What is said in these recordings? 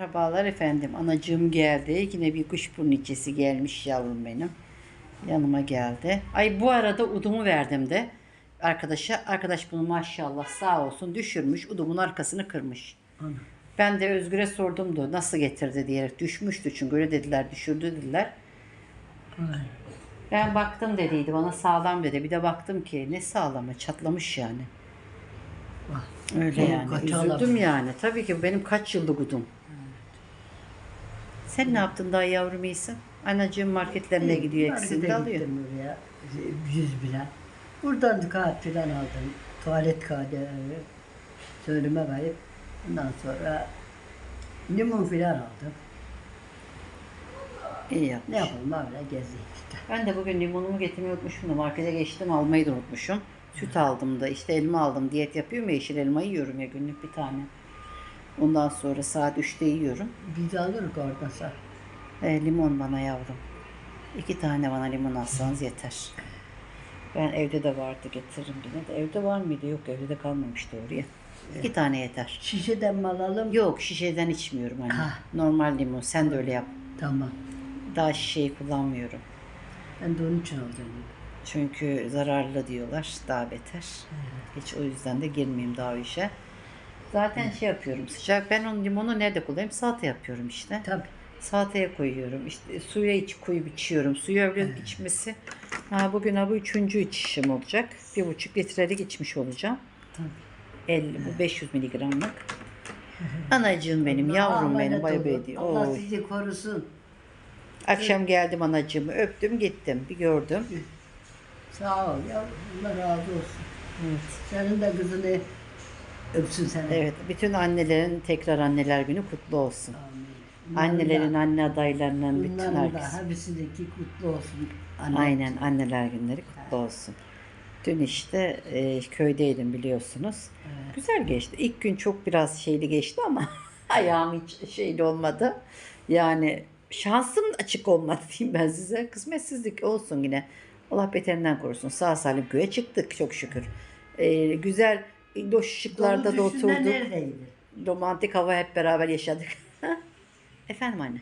Merhabalar efendim. Anacığım geldi. Yine bir kuşburnu içisi gelmiş yavrum benim. Yanıma geldi. Ay bu arada udumu verdim de arkadaşa. Arkadaş bunu maşallah sağ olsun düşürmüş. Udumun arkasını kırmış. Ana. Ben de Özgür'e sordum da nasıl getirdi diyerek düşmüştü çünkü öyle dediler düşürdü dediler. Ay. Ben baktım dediydi bana sağlam dedi. Bir de baktım ki ne sağlamı çatlamış yani. Öyle yani. Üzüldüm yani. Tabii ki benim kaç yıllık udum. Sen ne yaptın daha yavrum iyisin? Anacığım marketlerine gidiyor eksinde alıyor. gittim oraya. Yüz bilen. Buradan kağıt filan aldım. Tuvalet kağıdı. Söyleme kayıp. Ondan sonra limon filan aldım. İyi yapmış. Ne yapalım öyle gezdik işte. Ben de bugün limonumu getirmeyi unutmuşum da markete geçtim almayı da unutmuşum. Süt aldım da işte elma aldım. Diyet yapıyorum ya yeşil elma yiyorum ya günlük bir tane. Ondan sonra saat 3'te yiyorum. Biz alırız oradan sağ. E, limon bana yavrum. İki tane bana limon alsanız yeter. Ben evde de vardı getiririm yine de. Evde var mıydı? Yok evde de kalmamıştı oraya. İki tane yeter. Şişeden mi alalım? Yok şişeden içmiyorum anne. Ha. Normal limon. Sen de öyle yap. Tamam. Daha şişeyi kullanmıyorum. Ben de onun için aldım. Çünkü zararlı diyorlar. Daha beter. Hiç o yüzden de girmeyeyim daha o işe. Zaten şey yapıyorum sıcak. Ben onun limonu nerede kullanıyorum? Salata yapıyorum işte. Tabii. Salataya koyuyorum. İşte suya iç koyup içiyorum. Suyu öyle içmesi. Ha, bugün ha bu üçüncü içişim olacak. Bir buçuk litrelik içmiş olacağım. Tabii. 50, bu 500 miligramlık. Anacığım benim, yavrum Allah benim, emanet bay diyor. Allah Oy. sizi korusun. Akşam geldim anacığımı öptüm gittim. Bir gördüm. Sağ ol ya. Allah razı olsun. Evet. Senin de kızını öpsün seni. Evet, bütün annelerin tekrar anneler günü kutlu olsun. Amin. Bunların Annelerin da- anne adaylarının bütün bunların da herkes. hepsindeki kutlu olsun. Anne. Aynen anneler günleri kutlu olsun. Dün işte e, köydeydim biliyorsunuz. Evet. Güzel geçti. İlk gün çok biraz şeyli geçti ama ayağım hiç şeyli olmadı. Yani şansım açık olmadı diyeyim ben size. Kısmetsizlik olsun yine. Allah beterinden korusun. Sağ salim köye çıktık çok şükür. E, güzel loş ışıklarda da düşsünler oturduk. neredeydi? Romantik hava hep beraber yaşadık. Efendim anne.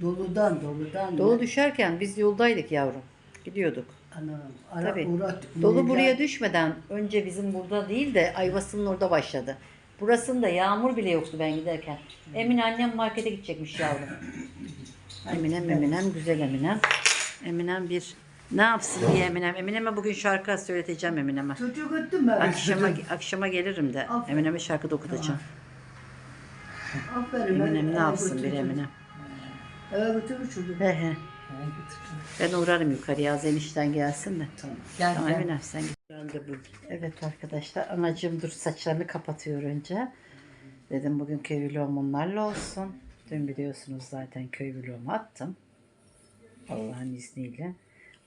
Doludan, doludan. Dolu düşerken biz yoldaydık yavrum. Gidiyorduk. Anam, ara Tabii. uğraş, Dolu buraya düşmeden önce bizim burada değil de Ayvası'nın orada başladı. Burasında yağmur bile yoktu ben giderken. Emine annem markete gidecekmiş yavrum. Eminem, Eminem, güzel Eminem. Eminem bir ne yapsın diye Eminem. Eminem'e bugün şarkı söyleteceğim Eminem'e. Çocuk öttüm ben. Akşama, akşama gelirim de Aferin. Eminem'e şarkı da okutacağım. Aferin. Eminem ne yapsın bir. Eminem. Eve götürür çocuk. He he. Ben uğrarım yukarıya az enişten gelsin de. Tamam. Gel Tamam gel. Eminem sen git. Evet arkadaşlar anacığım dur saçlarını kapatıyor önce. Dedim bugün köy vlogum onlarla olsun. Dün biliyorsunuz zaten köy vlogumu attım. Allah'ın izniyle.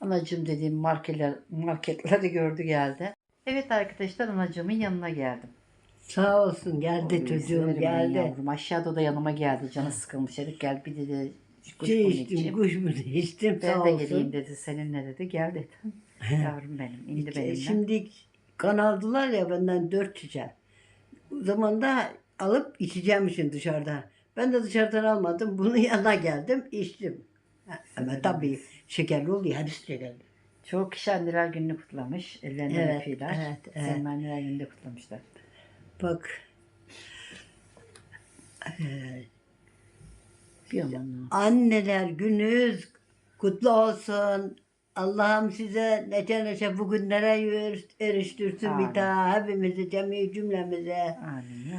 Anacığım dediğim marketler, marketleri gördü geldi. Evet arkadaşlar anacığımın yanına geldim. Sağ olsun geldi Oy, çocuğum severim ben geldi. Yavrum. Aşağıda o da yanıma geldi. Canı sıkılmış dedik. Gel bir dedi kuş Şey bunu içtim, içeyim. kuş bunu içtim Ben sağ de olsun. geleyim dedi. Seninle dedi. Gel dedim. Yavrum benim. indi benimle. Şimdi kan aldılar ya benden dört şişe. O zaman da alıp içeceğim için dışarıda. Ben de dışarıdan almadım. Bunun yanına geldim, içtim. Ha, Ama tabii şekerli oluyor, hepsi şekerli. Çok kişi anneler gününü kutlamış. Ellerinden Evet, öpüyorlar. evet, evet. Senin anneler gününü de kutlamışlar. Bak. Ee, Bir anneler gününüz kutlu olsun. Allah'ım size nece nece bugünlere er- eriştirsin Amin. bir daha hepimizi, cemi cümlemize. Amin.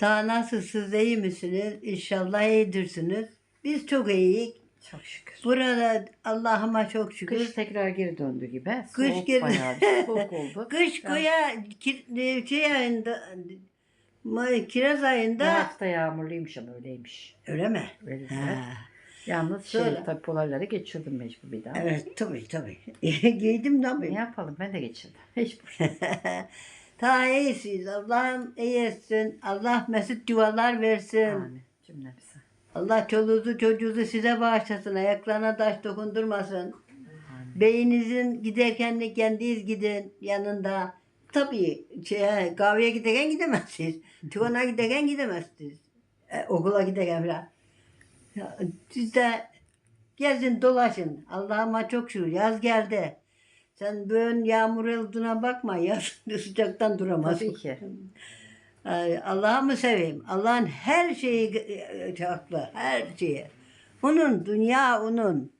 Daha nasılsınız, iyi misiniz? İnşallah iyidirsiniz. Biz çok iyiyiz. Çok şükür. Burada Allah'ıma çok şükür. Kış Kış, tekrar geri döndü gibi. Kış Soğuk geri- bayağı bir soğuk oldu. koya ki- şey ayında Ma- kiraz ayında hafta yağmurluymuş ama öyleymiş. öyle mi? Öyle Ha. Yalnız şey, Sonra- tabii polarları geçirdim mecbur bir daha. Evet tabii tabii. Giydim Ne tabii. yapalım ben de geçirdim. Mecbur. Ta iyisiniz. Allah'ım iyi etsin. Allah mesut yuvalar versin. Amin. Cümlemize. Allah çoluğunuzu çocuğunuzu size bağışlasın. Ayaklarına taş dokundurmasın. Beyinizin giderken de kendiniz gidin yanında. Tabii şey, kahveye giderken gidemezsiniz. Tuvana giderken gidemezsiniz. e, okula giderken falan. Ya, Siz de gezin dolaşın. Allah'ıma çok şükür yaz geldi. Sen böyle yağmur olduğuna bakma. Yaz sıcaktan duramazsın. Tabii ki. Ay, Allah'ı mı seveyim? Allah'ın her şeyi e, haklı. Her şeyi. Onun, dünya onun.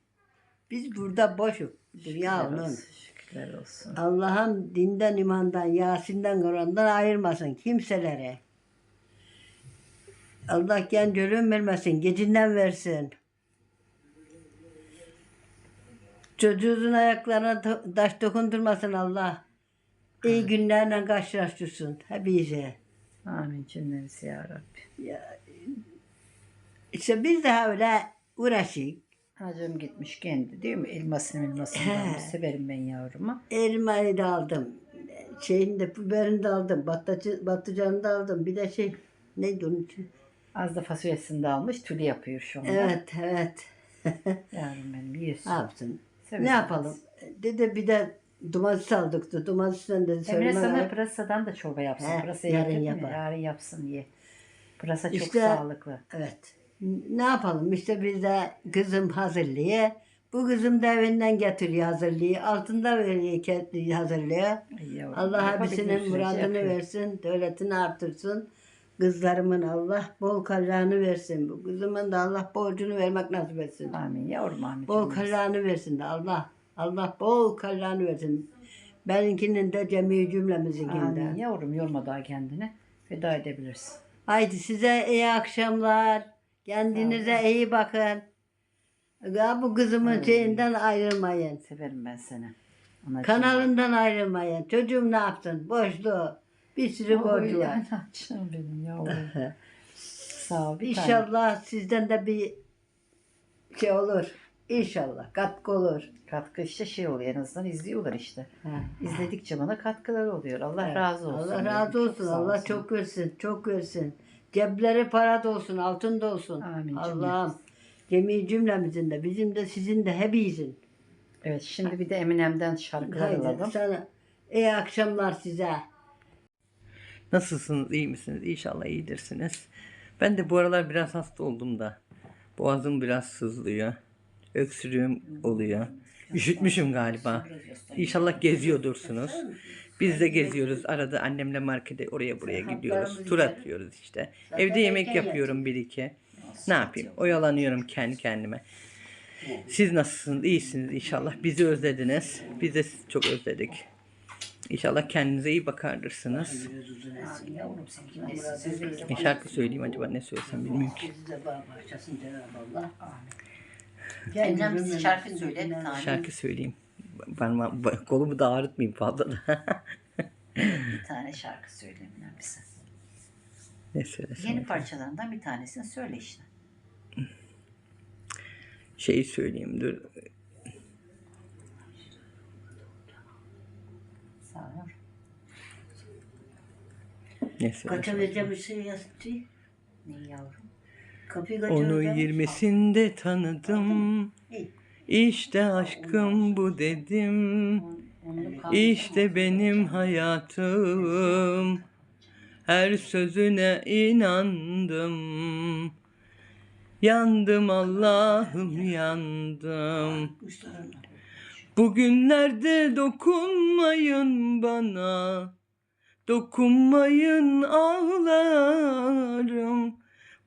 Biz burada boşuk. Dünya Şükürler onun. olsun, Şükürler olsun. Allah'ım dinden, imandan, Yasin'den, Kur'an'dan ayırmasın kimselere. Allah genç ölüm vermesin, gecinden versin. Çocuğun ayaklarına taş dokundurmasın Allah. İyi günlerle karşılaştırsın hepimize. Amin cümlemizi ya Rabbi. İşte biz de öyle uğraşık. Anacığım gitmiş kendi değil mi? Elmasını elmasını almış. Severim ben yavrumu. Elmayı da aldım. Şeyini de biberini de aldım. Batıcı, batıcanı da aldım. Bir de şey neydi onun için? Az da fasulyesini de almış. Tülü yapıyor şu anda. Evet evet. Yavrum benim yiyorsun. ne yapsın? Ne yapalım? Dedi bir de domates aldık da domatesinden de Emre söyleme sana var. pırasadan da çorba yapsın. He, Pırasa yarın yapar. Yarın yapsın ye. Pırasa çok İşte- sağlıklı. Evet. Ne yapalım? İşte biz de kızım hazırlıyor. Bu kızım da evinden getiriyor hazırlıyor. Altında veriyor hazırlıyor. Allah hepsinin sürece muradını yapıyor. versin, devletini artırsın. Kızlarımın Allah bol kallağını versin. Bu kızımın da Allah borcunu vermek nasip etsin. Amin yavrum amin. Bol kallağını versin de Allah. Allah bol kallağını versin. Benimkinin de cemi cümlemizinkinde. Amin yavrum yorma daha kendini. Veda edebilirsin. Haydi size iyi akşamlar. Kendinize iyi bakın. Ya bu kızımın şeyinden ayrılmayın. Severim ben seni. Anacığım. Kanalından ayrılmayın. Çocuğum ne yapsın? Boşluğu. Bir sürü Oy, borcu var. Anacığım benim yavrum. Sağ ol. Bir tane. İnşallah sizden de bir şey olur. İnşallah katkı olur. Katkı işte şey oluyor en azından izliyorlar işte. Ha. İzledikçe bana katkılar oluyor. Allah Evet. razı olsun. Allah razı çok olsun. sağ Allah olsun. çok versin. Çok versin. Cepleri para dolsun, altın dolsun. Amin Allah'ım. Cemi cümlemizin de bizim de sizin de hepinizin. Evet şimdi bir de Eminem'den şarkılar Haydi alalım. sana iyi akşamlar size. Nasılsınız? iyi misiniz? İnşallah iyidirsiniz. Ben de bu aralar biraz hasta oldum da. Boğazım biraz sızlıyor. Öksürüğüm oluyor. Üşütmüşüm galiba. İnşallah geziyordursunuz. Biz de geziyoruz. Arada annemle markete oraya buraya gidiyoruz. Tur atıyoruz işte. Evde yemek yapıyorum bir iki. Ne yapayım? Oyalanıyorum kendi kendime. Siz nasılsınız? İyisiniz inşallah. Bizi özlediniz. Biz de sizi çok özledik. İnşallah kendinize iyi bakardırsınız. Ne şarkı söyleyeyim acaba ne söylesem bilmiyorum ki. Bize şarkı söyle bir tane. Şarkı söyleyeyim. Ben kolumu da ağrıtmayayım fazla da. Bir tane şarkı söyle Eminem bize. ne söylesem. Yeni parçalarından bir tanesini söyle işte. Şeyi söyleyeyim dur. Sağ ol. Ne Kaça söylesem. vereceğim bir şey yazdı. Ne yavrum? Kapıyı Onu yirmisinde tanıdım. İşte aşkım bu dedim. İşte benim hayatım. Her sözüne inandım. Yandım Allah'ım yandım. Bugünlerde dokunmayın bana. Dokunmayın ağlarım.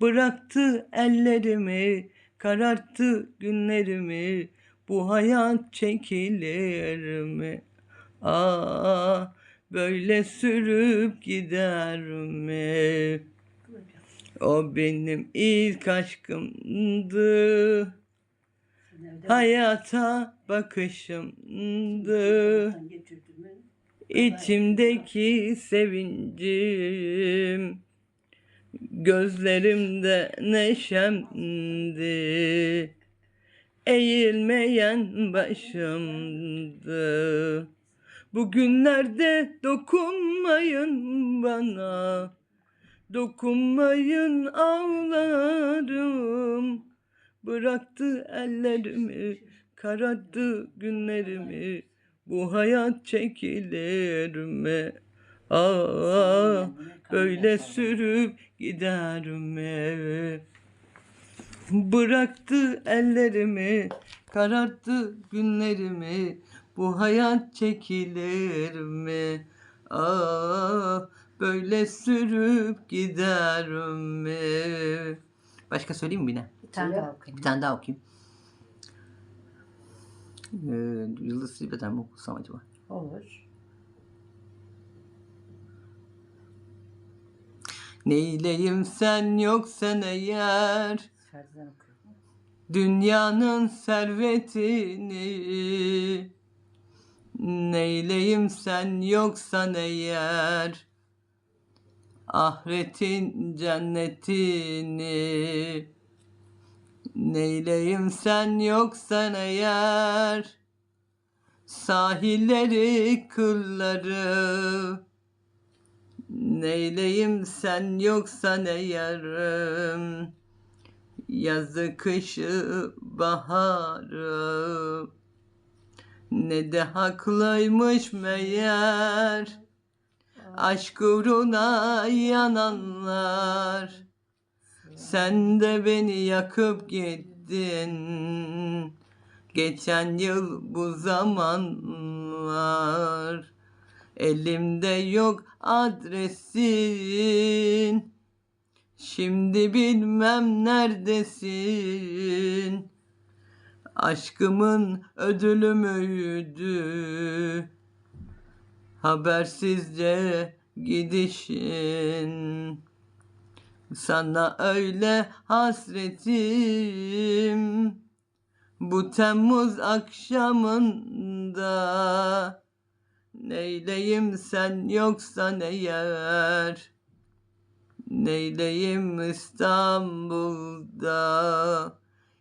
Bıraktı ellerimi, kararttı günlerimi. Bu hayat çekilir mi? Aa, böyle sürüp gider mi? O benim ilk aşkımdı. Hayata bakışımdı. İçimdeki sevincim Gözlerimde neşemdi. Eğilmeyen başımdı. Bugünlerde dokunmayın bana. Dokunmayın ağlarım. Bıraktı ellerimi Kararttı günlerimi. Bu hayat çekilir mi? Aa, böyle sürüp gider mi? Bıraktı ellerimi, kararttı günlerimi. Bu hayat çekilir mi? Aa, böyle sürüp gider mi? Başka söyleyeyim mi yine? Bir tane daha okuyayım. Bir tane daha okuyayım. Ee, Yıldız Silbe'den mi okusam acaba? Olur. Neyleyim sen yoksan eğer. Dünyanın servetini. Neyleyim sen yoksan eğer? Ahiretin cennetini. Neyleyim sen yoksan eğer? Sahilleri kılları Neyleyim sen yoksan eğer Yazı kışı baharı Ne de haklıymış meğer. Aşk uğruna yananlar. Sen de beni yakıp gittin. Geçen yıl bu zamanlar Elimde yok adresin. Şimdi bilmem neredesin? Aşkımın ödülü müydü? Habersizce gidişin. Sana öyle hasretim. Bu Temmuz akşamında Neyleyim sen yoksan eğer Neyleyim İstanbul'da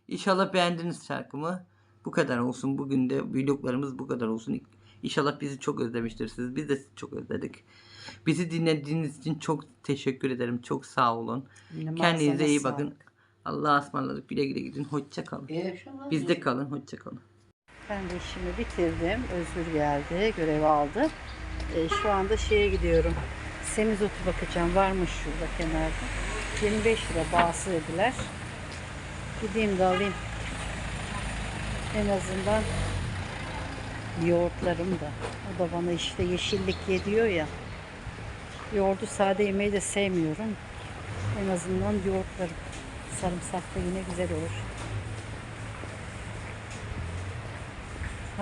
İnşallah beğendiniz şarkımı. Bu kadar olsun. Bugün de vloglarımız bu kadar olsun. İnşallah bizi çok özlemiştirsiniz. Biz de sizi çok özledik. Bizi dinlediğiniz için çok teşekkür ederim. Çok sağ olun. Yine Kendinize iyi sağlık. bakın. Allah'a ısmarladık. Güle güle gidin. Hoşça kalın. Bizde kalın. Hoşça kalın. Ben de işimi bitirdim. Özgür geldi. Görevi aldı. Ee, şu anda şeye gidiyorum. Semizotu bakacağım. Varmış şurada kenarda. 25 lira bağısı dediler. Gideyim de alayım. En azından yoğurtlarım da. O da bana işte yeşillik ye diyor ya. Yoğurdu sade yemeyi de sevmiyorum. En azından yoğurtlarım. Sarımsak da yine güzel olur.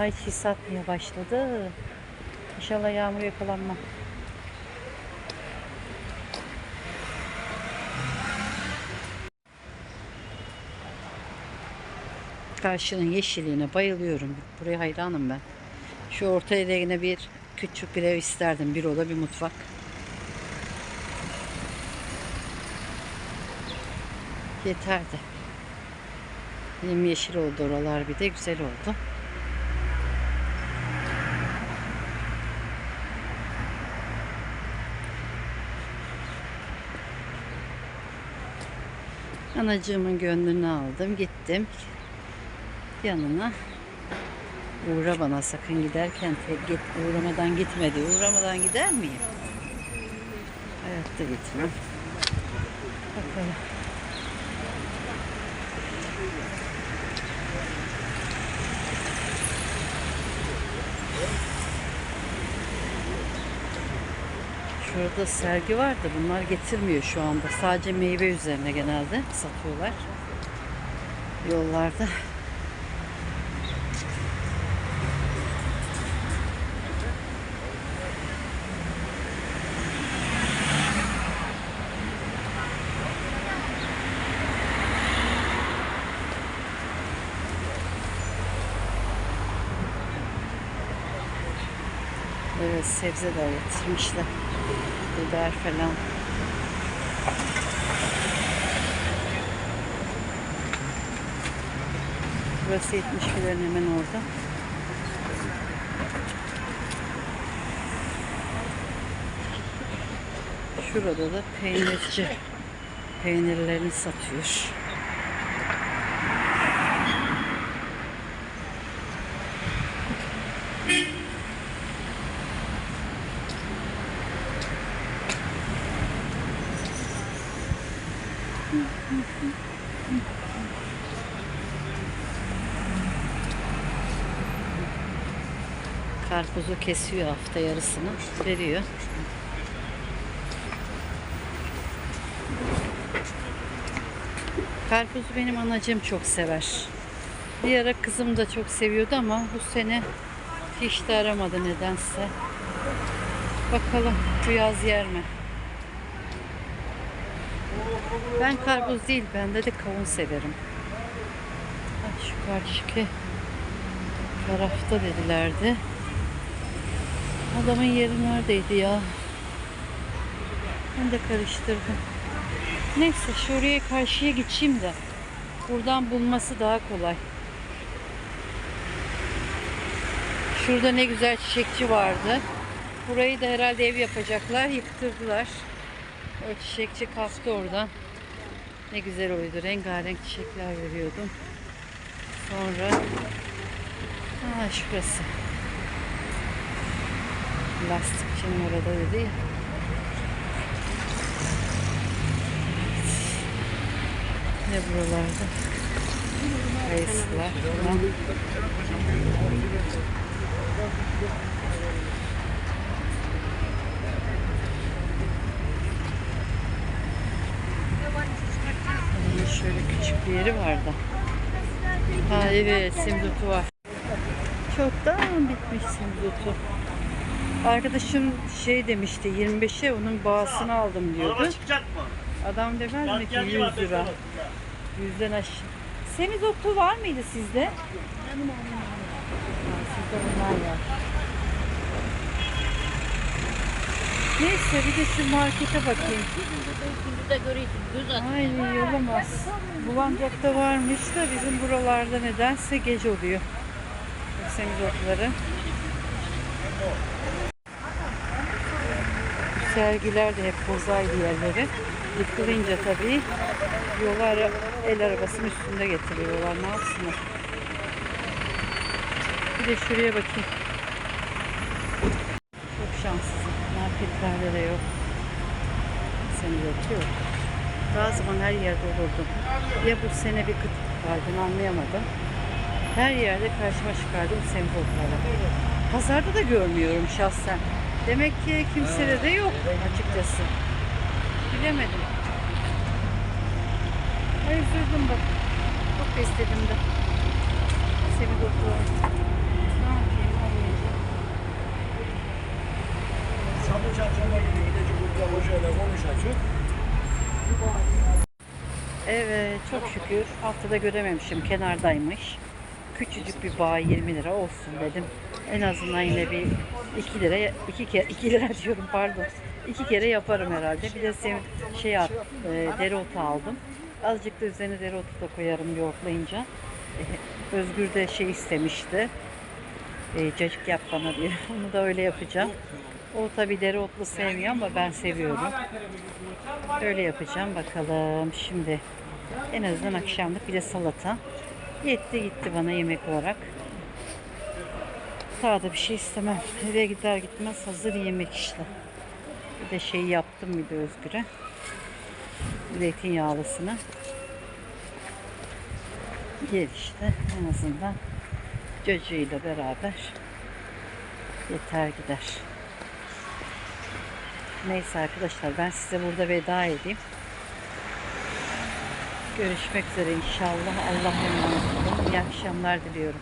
Ay çiğ satmaya başladı. İnşallah yağmur yakalanmam. Karşının yeşilliğine bayılıyorum. Buraya hayranım ben. Şu ortaya da yine bir küçük bir ev isterdim. Bir oda bir mutfak. Yeterdi. Yemyeşil oldu oralar bir de güzel oldu. Anacığımın gönlünü aldım. Gittim. Yanına. Uğra bana sakın giderken git, uğramadan gitmedi. Uğramadan gider miyim? Hayatta gitmem. Bakalım. Şurada sergi vardı. Bunlar getirmiyor şu anda. Sadece meyve üzerine genelde satıyorlar. Yollarda. Evet sebze de getirmişler. Biber falan. Burası 72'lerin hemen orada. Şurada da peynirci peynirlerini satıyor. Karpuzu kesiyor hafta yarısını. Veriyor. Karpuzu benim anacığım çok sever. Bir ara kızım da çok seviyordu ama bu sene hiç de aramadı nedense. Bakalım bu yaz yer mi? Ben karpuz değil, bende de kavun severim. Şu karşıki tarafta dedilerdi. Adamın yeri neredeydi ya? Ben de karıştırdım. Neyse şuraya karşıya geçeyim de buradan bulması daha kolay. Şurada ne güzel çiçekçi vardı. Burayı da herhalde ev yapacaklar. Yıktırdılar. O çiçekçi kalktı oradan. Ne güzel oydu. Rengarenk çiçekler veriyordum. Sonra Aa şurası. Lastikçinin orada dedi ya. Ne buralarda? Kayısılar şöyle küçük bir yeri vardı. Ha evet simdutu var. Çoktan bitmiş simdutu. Arkadaşım şey demişti 25'e onun bağısını aldım diyordu. Adam demez mi ki 100 lira. Yüzden aşağı. Semizotu var mıydı sizde? Ha, sizde bunlar var. Neyse bir de şu markete bakayım. Ay olamaz. Bulancak'ta varmış da bizim buralarda nedense gece oluyor. Semizotları. Sergiler de hep bozaydı yerleri. Yıkılınca tabii yola ara- el arabasının üstünde getiriyorlar. Ne yapsınlar? Bir de şuraya bakayım. Çok şanssızım. Marketlerde de yok. Semizot yok. Daha zaman her yerde olurdu. Ya bu sene bir kıtlık var ben anlayamadım. Her yerde karşıma çıkardım semizotları. Pazarda da görmüyorum şahsen. Demek ki kimsede de yok açıkçası. Bilemedim. Ay üzüldüm bak. Çok istedim de. Semizotları. Ne yapayım olmayacak. Evet çok şükür haftada görememişim kenardaymış. Küçücük bir bağ 20 lira olsun dedim. En azından yine bir 2 lira 2 kere 2 lira diyorum pardon. 2 kere yaparım herhalde. Bir de sev, şey at, e, dereotu aldım. Azıcık da üzerine dereotu da koyarım yoğurtlayınca. E, Özgür de şey istemişti. E, cacık yap bana diye. Onu da öyle yapacağım. O tabi dereotlu sevmiyor ama ben seviyorum. Öyle yapacağım bakalım. Şimdi en azından akşamlık bir de salata. Yetti gitti bana yemek olarak. Daha da bir şey istemem. Eve gider gitmez hazır yemek işte. Bir de şey yaptım bir de Özgür'e. Zeytinyağlısını. Yer işte en azından çocuğuyla beraber yeter gider. Neyse arkadaşlar ben size burada veda edeyim. Görüşmek üzere inşallah. Allah'a emanet olun. İyi akşamlar diliyorum.